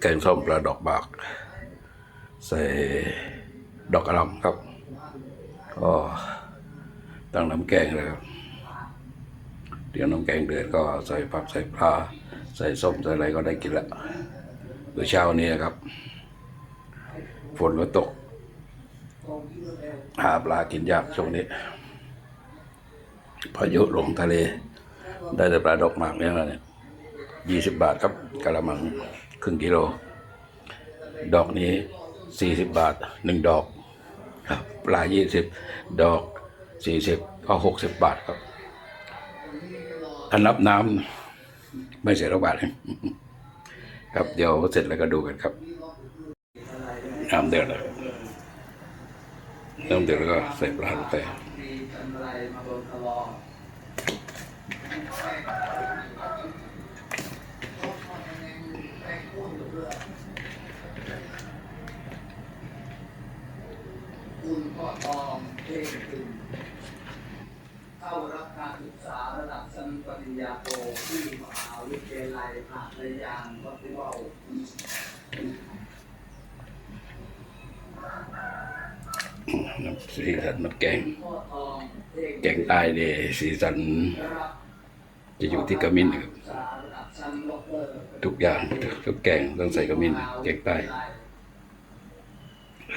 แกงส้มปลาดอกบาก ใส่ดอกกระหลำครับก็ตั้งน้ำแกงเลยครับ เดี๋ยวน้ำแกงเดือดก็ใส่ผักใส่ปลาใส่ส้มใส่อะไรก็ได้กินละเมื่อเช้านี้ครับ ฝนก็ตก หาปลากินยากช่วงนี้พายุลงทะเล ได้แต่ปลาดอกหมากเนี่ยนะเนี่ยยี่สิบบาทครับกะละมัง ครึ่งกิโล ดอกนี้สี่สิบบาทหนึ่งดอกครับปลายี่สิบดอกสี่สิบก็หกสิบบาทครับถ้านับน้ำไม่เสียละบาทครับเดี๋ยวเสร็จแล้วก็ดูกันครับ น้ำเดือดแล้วน้ำเดือดแล้วก็ใส่ปลาลงไป มีกันไรมาโดนทะลอ คุณพ่อทองเท่งตึงเข้ารับการศึกษาระดับชั้นปริญญาโทที่มหาวิทยาลัยอาจยางวัดเวาสีสันน้ำแกง แกงใต้เนี่ยสีสัน จะอยู่ที่กระมินนะครับ ทุกอย่างทุกแกงต้องใส่กระมินแกงใต้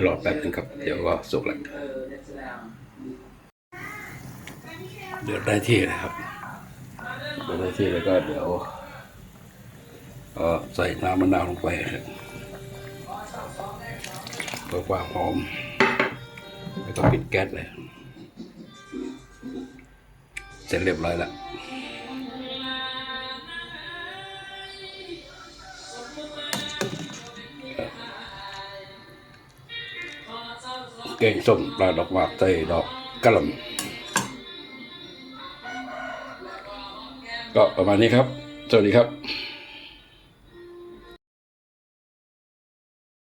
รอแป๊บนึงครับ เดี๋ยวก็สุกแล้วเออเนสแลมเดือดได้ที่นะครับเดือดได้ที่แล้วก็เดี๋ยวก็ใส่น้ำมะนาวลงไปเพื่อความหอม แล้วก็ปิดแก๊สเลย เสร็จเรียบร้อยแล้ว แกงส้มปลาดอกหมากใส่ดอกกระหล่ำก็ประมาณนี้ครับ สวัสดีครับ